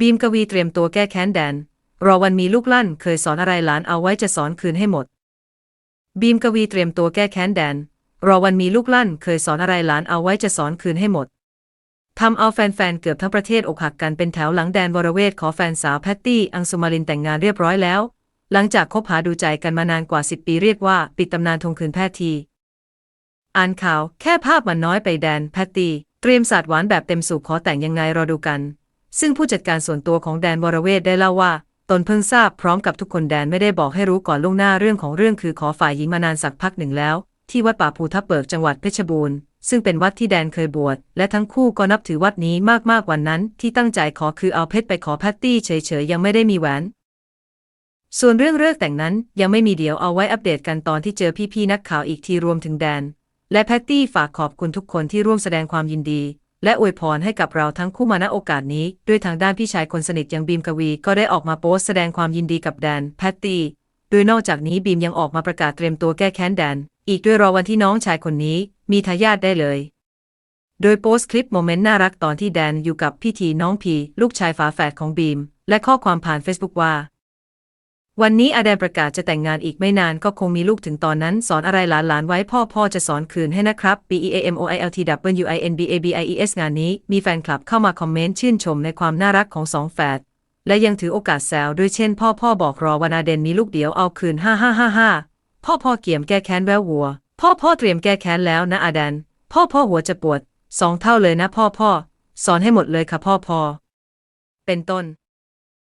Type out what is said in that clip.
บีมกวีเตรียมตัวแก้แค้นแดน รอวันมีลูกลั่น เคยสอนอะไรหลานเอาไว้จะสอนคืนให้หมด บีมกวีเตรียมตัวแก้แค้นแดน รอวันมีลูกลั่น เคยสอนอะไรหลานเอาไว้จะสอนคืนให้หมดทำเอาแฟนๆ เกือบทั้งประเทศอกหักกันเป็นแถวหลังแดนวรเวทขอแฟนสาวแพตตี้ อังสุมารินแต่งงานเรียบร้อยแล้ว หลังจากคบหาดูใจกันมานานกว่า 10 ปีเรียกว่า ปิดตำนานทงคืนแพทย์ทีอ่านข่าว แค่ภาพมันน้อยไปแดน แพตตี้ เตรียมสาดหวานแบบเต็มสูบขอแต่งยังไงรอดูกัน ซึ่งผู้จัดการส่วนตัวของแดนวรเวทได้เล่าว่า ตนเพิ่งทราบพร้อมกับทุกคนแดนไม่ได้บอกให้รู้ก่อนล่วงหน้าเรื่องของเรื่องคือขอฝ่ายหญิงมานานสักพักหนึ่งแล้ว ที่วัดป่าภูทับเบิกจังหวัดเพชรบูรณ์ซึ่งเป็นวัดที่แดนเคยบวชและทั้งคู่ก็นับถือวัดนี้มากๆวันนั้น ที่ตั้งใจขอคือเอาเพชรไปขอแพตตี้เฉยๆยังไม่ได้มีแหวนส่วนเรื่องเลิกแต่งนั้นยังไม่มีเดี๋ยวเอาไว้อัปเดตกันตอนที่เจอพี่ๆนักข่าวอีกทีรวมถึงแดน และแพตตี้ฝากขอบคุณทุกคนที่ร่วมแสดงความยินดี และอวยพรให้กับเราทั้งคู่มาณโอกาสนี้ ด้วยทางด้านพี่ชายคนสนิทอย่างบีมกวี ก็ได้ออกมาโพสต์แสดงความยินดีกับแดน แพตตี้โดยนอกจากนี้บีมยังออกมาประกาศเตรียมตัวแก้แค้นแดน อีกด้วยรอวันที่น้องชายคนนี้ มีทายาทได้เลย โดยโพสต์คลิปโมเมนต์น่ารักตอนที่แดนอยู่กับพี่ทีน้องพีลูกชายฝาแฝดของบีม และข้อความผ่าน Facebook ว่า วันนี้อาแดนประกาศจะแต่งงานอีกไม่นานก็คงมีลูกถึงตอนนั้น สอนอะไรหลานๆไว้พ่อพ่อจะสอนคืนให้นะครับ B E A M O I L T W I N B A B I E S งานนี้ มีแฟนคลับเข้ามาคอมเมนต์ชื่นชมในความน่ารักของสองแฝดและยังถือโอกาสแซวด้วยเช่น พ่อพ่อบอกรอวันอาเดนมีลูกเดียวเอาคืนฮ่าฮ่าฮ่าฮ่าพ่อพ่อเกี่ยมแก้แค้นแวววัว พ่อพ่อเตรียมแก้แค้นแล้วนะอาแดน พ่อพ่อหัวจะปวดสองเท่าเลยนะพ่อพ่อสอนให้หมดเลยค่ะพ่อพ่อเป็นต้น